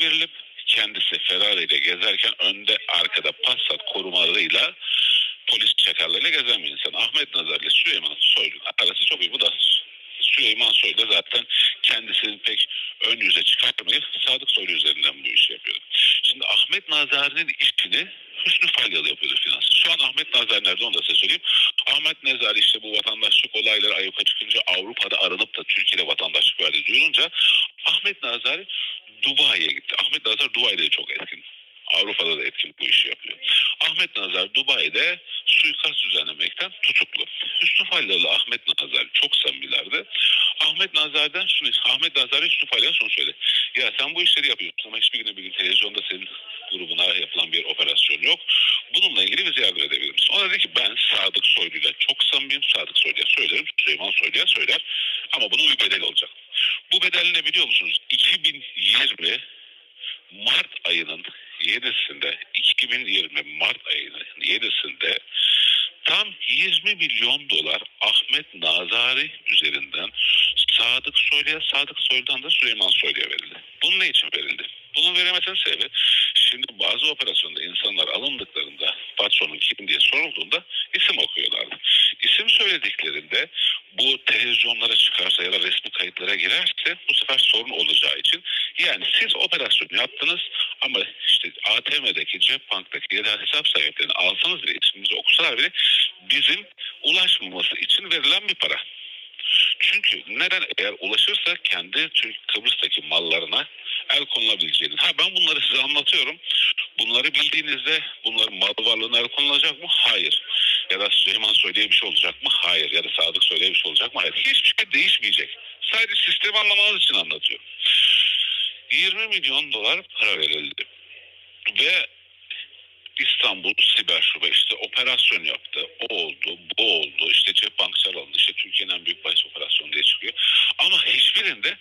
verilip kendisi Ferrari ile gezerken önde arkada Passat korumalarıyla polis çakarlarıyla gezen bir insan. Ahmet Nazar ile Süleyman Soylu'nun arası çok iyi. Bu da Süleyman Soylu da zaten kendisini pek ön yüze çıkartmayıp Sadık Soylu üzerinden bu işi yapıyordu. Şimdi Ahmet Nazar'ın işini Hüsnü Falyalı yapıyordu finansı. Şu an Ahmet Nazar nerede onu da size söyleyeyim. Ahmet Nazar işte bu vatandaşlık olayları ayyuka çıkınca Avrupa'da aranıp da Türkiye'de vatandaşlık verdiği duyulunca Ahmet Nazar Dubai'ye gitti. Ahmet Nazar Dubai'de çok etkin. Avrupa'da da etkin bu işi yapıyor. Ahmet Nazar Dubai'de suikast düzenlemekten tutuklu. Hüsnü Falyalı Ahmet Nazar çok samimilerdi. Ahmet Nazar'dan şunu, Ahmet Nazar Hüsnü Falyalı şunu söyledi. Ya sen bu işleri yapıyorsun ama hiçbir gün bir gün televizyonda senin grubuna yapılan bir operasyon yok. Bununla ilgili bize yardım edebilir misin? O da dedi ki ben Sadık Soylu'yla çok samimiyim. Sadık Soylu'ya söylerim. Süleyman Soylu'ya söyler. Ama bunun bir bedeli olacak. Bu bedel ne biliyor musunuz? 2020 Mart ayının 7'sinde 2020 Mart ayının 7'sinde tam 20 milyon dolar Ahmet Nazari üzerinden Sadık Soylu'ya Sadık Soylu'dan da Süleyman Soylu'ya verildi. Bunun ne için verildi? Bunun verilmesinin sebebi şimdi bazı operasyonda insanlar alındıklarında patronun kim diye sorulduğunda isim okuyorlardı. İsim söylediklerinde bu televizyonlara çıkarsa ya da resmi kayıtlara girerse bu sefer sorun olacağı için yani siz operasyonu yaptınız ama işte ATM'deki, cep banktaki ya da hesap sahiplerini alsanız bile isminizi okusalar bile bizim ulaşmaması için verilen bir para. Çünkü neden eğer ulaşırsa kendi Türk Kıbrıs'taki mallarına el konulabileceğini. Ha ben bunları size anlatıyorum. Bunları bildiğinizde bunların mal varlığına el konulacak mı? Hayır. Ya da Süleyman Soylu'ya bir şey olacak mı? Hayır. Ya da Sadık Soylu'ya bir şey olacak mı? Hayır. Hiçbir şey değişmeyecek. Sadece sistemi anlamanız için anlatıyorum. 20 milyon dolar para verildi. Ve İstanbul Siber Şube işte operasyon yaptı. O oldu, bu oldu. İşte cep bankçılar alındı. İşte Türkiye'nin en büyük bahis operasyonu diye çıkıyor. Ama hiçbirinde